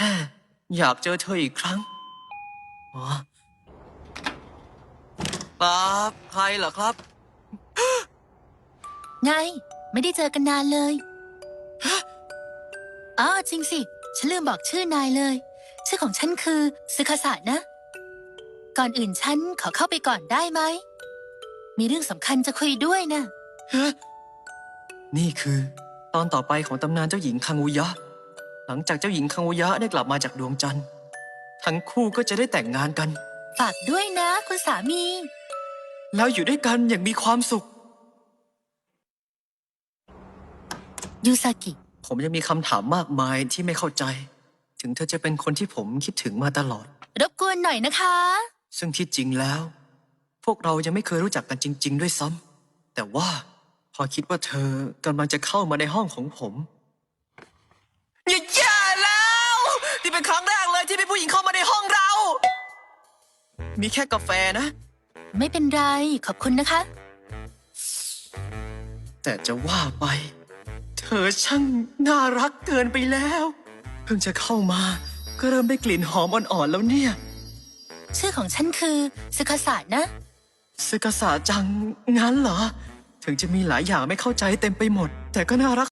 ค่ อยากเจอเธออีกครั้งอ๋อครับใครเหรอครับ ไง ไม่ได้เจอกันนานเลยอ๋อจริงสิ ฉันลืมบอกชื่อนายเลย ชื่อของฉันคือซึคาสะนะ ก่อนอื่นฉันขอเข้าไปก่อนได้ไหม มีเรื่องสำคัญจะคุยด้วยนะ นี่คือ ตอนต่อไปของตำนานเจ้าหญิงคังอุยะ หลังจากเจ้าหญิงคังอุยะได้กลับมาจากดวงจันทร์ ทั้งคู่ก็จะได้แต่งงานกัน ฝากด้วยนะคุณสามี แล้วอยู่ด้วยกันอย่างมีความสุข ยูซากิ ผมยังมีคำถามมากมายที่ไม่เข้าใจ ถึงเธอจะเป็นคนที่ผมคิดถึงมาตลอด รบกวนหน่อยนะคะ ซึ่งที่จริงแล้ว พวกเรายังไม่เคยรู้จักกันจริง ๆ ด้วยซ้ำแต่ว่าพอคิดว่าเธอกำลังจะเข้ามาในห้องของผมอย่าแย่แล้วนี่ เป็นครั้งแรกเลยที่มีผู้หญิงเข้ามาในห้องเรา มีแค่กาแฟนะ ไม่เป็นไร ขอบคุณนะคะ แต่จะว่าไป เธอช่างน่ารักเกินไปแล้ว เพิ่งจะเข้ามา ก็เริ่มได้กลิ่นหอมอ่อนๆแล้วเนี่ยชื่อของฉันคือซึคาสะนะ ซึกษาจังงั้นเหรอ ถึงจะมีหลายอย่างไม่เข้าใจเต็มไปหมด แต่ก็น่ารัก